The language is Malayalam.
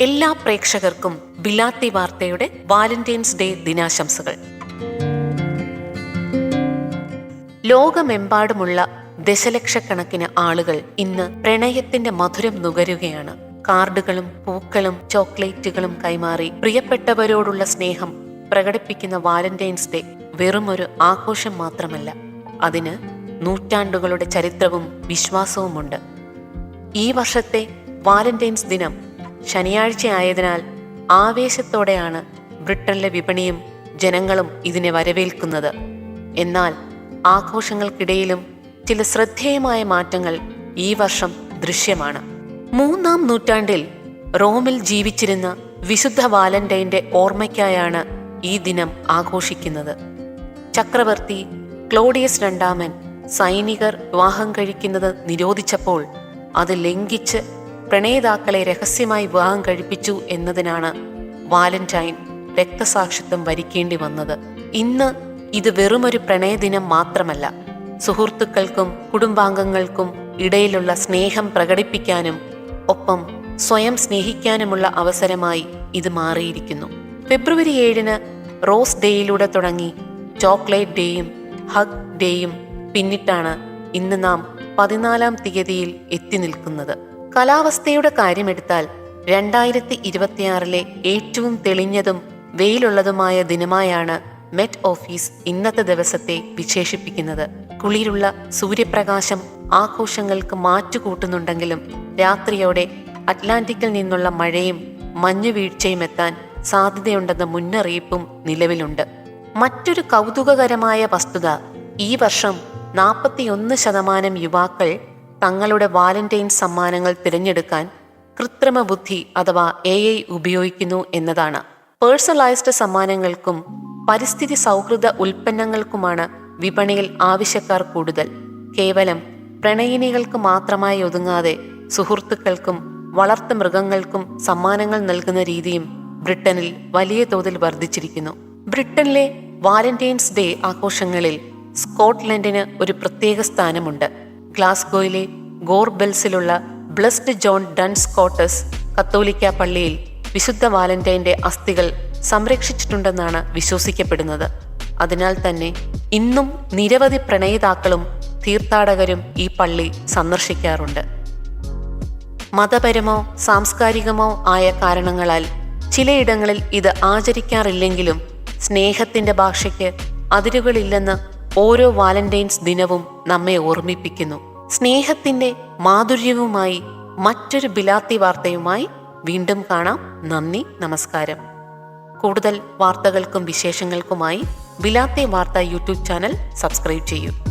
എല്ലാ പ്രേക്ഷകർക്കും ബിലാത്തി വാർത്തയുടെ വാലന്റൈൻസ് ഡേ ദിനാശംസകൾ. ലോകമെമ്പാടുമുള്ള ദശലക്ഷക്കണക്കിന് ആളുകൾ ഇന്ന് പ്രണയത്തിന്റെ മധുരം നുകരുകയാണ്. കാർഡുകളും പൂക്കളും ചോക്ലേറ്റുകളും കൈമാറി പ്രിയപ്പെട്ടവരോടുള്ള സ്നേഹം പ്രകടിപ്പിക്കുന്ന വാലന്റൈൻസ് ഡേ വെറുമൊരു ആഘോഷം മാത്രമല്ല അതിന് നൂറ്റാണ്ടുകളുടെ ചരിത്രവും വിശ്വാസവുമുണ്ട്. ഈ വർഷത്തെ വാലന്റൈൻസ് ദിനം ശനിയാഴ്ച ആയതിനാൽ ആവേശത്തോടെയാണ് ബ്രിട്ടനിലെ വിപണിയും ജനങ്ങളും ഇതിനെ വരവേൽക്കുന്നത്. എന്നാൽ ആഘോഷങ്ങൾക്കിടയിലും ചില ശ്രദ്ധേയമായ മാറ്റങ്ങൾ ഈ വർഷം ദൃശ്യമാണ്. മൂന്നാം നൂറ്റാണ്ടിൽ റോമിൽ ജീവിച്ചിരുന്ന വിശുദ്ധ വാലന്റൈന്റെ ഓർമ്മയ്ക്കായാണ് ഈ ദിനം ആഘോഷിക്കുന്നത്. ചക്രവർത്തി ക്ലോഡിയസ് രണ്ടാമൻ സൈനികർ വിവാഹം കഴിക്കുന്നത് നിരോധിച്ചപ്പോൾ അത് ലംഘിച്ച് പ്രണയിതാക്കളെ രഹസ്യമായി വിവാഹം കഴിപ്പിച്ചു എന്നതിനാണ് വാലന്റൈൻ രക്തസാക്ഷിത്വം വരിക്കേണ്ടി വന്നത്. ഇന്ന് ഇത് വെറുമൊരു പ്രണയദിനം മാത്രമല്ല. സുഹൃത്തുക്കൾക്കും കുടുംബാംഗങ്ങൾക്കും ഇടയിലുള്ള സ്നേഹം പ്രകടിപ്പിക്കാനും ഒപ്പം സ്വയം സ്നേഹിക്കാനുമുള്ള അവസരമായി ഇത് മാറിയിരിക്കുന്നു. ഫെബ്രുവരി ഏഴിന് റോസ് ഡേയിലൂടെ തുടങ്ങി ചോക്ലേറ്റ് ഡേയും ഹഗ് ഡേയും പിന്നിട്ടാണ് ഇന്ന് നാം പതിനാലാം തീയതിയിൽ എത്തി നിൽക്കുന്നത്. കാലാവസ്ഥയുടെ കാര്യമെടുത്താൽ രണ്ടായിരത്തി ഇരുപത്തിയാറിലെ ഏറ്റവും തെളിഞ്ഞതും വെയിലുള്ളതുമായ ദിനമായാണ് മെറ്റ് ഓഫീസ് ഇന്നത്തെ ദിവസത്തെ വിശേഷിപ്പിക്കുന്നത്. കുളിരുള്ള സൂര്യപ്രകാശം ആഘോഷങ്ങൾക്ക് മാറ്റുകൂട്ടുന്നുണ്ടെങ്കിലും രാത്രിയോടെ അറ്റ്ലാന്റിക്കിൽ നിന്നുള്ള മഴയും മഞ്ഞുവീഴ്ചയും എത്താൻ സാധ്യതയുണ്ടെന്ന മുന്നറിയിപ്പും നിലവിലുണ്ട്. മറ്റൊരു കൗതുകകരമായ വസ്തുത ഈ വർഷം നാൽപ്പത്തിയൊന്ന് ശതമാനം യുവാക്കൾ തങ്ങളുടെ വാലന്റൈൻ സമ്മാനങ്ങൾ തിരഞ്ഞെടുക്കാൻ കൃത്രിമ ബുദ്ധി അഥവാ എ ഐ ഉപയോഗിക്കുന്നു എന്നതാണ്. പേഴ്സണലൈസ്ഡ് സമ്മാനങ്ങൾക്കും പരിസ്ഥിതി സൗഹൃദ ഉൽപ്പന്നങ്ങൾക്കുമാണ് വിപണിയിൽ ആവശ്യക്കാർ കൂടുതൽ. കേവലം പ്രണയിനികൾക്ക് മാത്രമായി ഒതുങ്ങാതെ സുഹൃത്തുക്കൾക്കും വളർത്തു മൃഗങ്ങൾക്കും സമ്മാനങ്ങൾ നൽകുന്ന രീതിയും ബ്രിട്ടനിൽ വലിയ തോതിൽ വർദ്ധിച്ചിരിക്കുന്നു. ബ്രിട്ടനിലെ വാലന്റൈൻസ് ഡേ ആഘോഷങ്ങളിൽ സ്കോട്ട്ലൻഡിന് ഒരു പ്രത്യേക സ്ഥാനമുണ്ട്. ഗ്ലാസ്ഗോയിലെ ഗോർബെൽസിലുള്ള ബ്ലസ്ഡ് ജോൺ ഡൺസ് കോട്ടസ് കത്തോലിക്ക പള്ളിയിൽ വിശുദ്ധ വാലന്റൈന്റെ അസ്ഥികൾ സംരക്ഷിച്ചിട്ടുണ്ടെന്നാണ് വിശ്വസിക്കപ്പെടുന്നത്. അതിനാൽ തന്നെ ഇന്നും നിരവധി പ്രണയിതാക്കളും തീർത്ഥാടകരും ഈ പള്ളി സന്ദർശിക്കാറുണ്ട്. മതപരമോ സാംസ്കാരികമോ ആയ കാരണങ്ങളാൽ ചിലയിടങ്ങളിൽ ഇത് ആചരിക്കാറില്ലെങ്കിലും സ്നേഹത്തിന്റെ ഭാഷയ്ക്ക് അതിരുകളില്ലെന്ന് ഓരോ വാലന്റൈൻസ് ദിനവും നമ്മെ ഓർമ്മിപ്പിക്കുന്നു. സ്നേഹത്തിന്റെ മാധുര്യവുമായി മറ്റൊരു ബിലാത്തി വാർത്തയുമായി വീണ്ടും കാണാം. നന്ദി നമസ്കാരം. കൂടുതൽ വാർത്തകൾക്കും വിശേഷങ്ങൾക്കുമായി ബിലാത്തി വാർത്ത യൂട്യൂബ് ചാനൽ സബ്സ്ക്രൈബ് ചെയ്യൂ.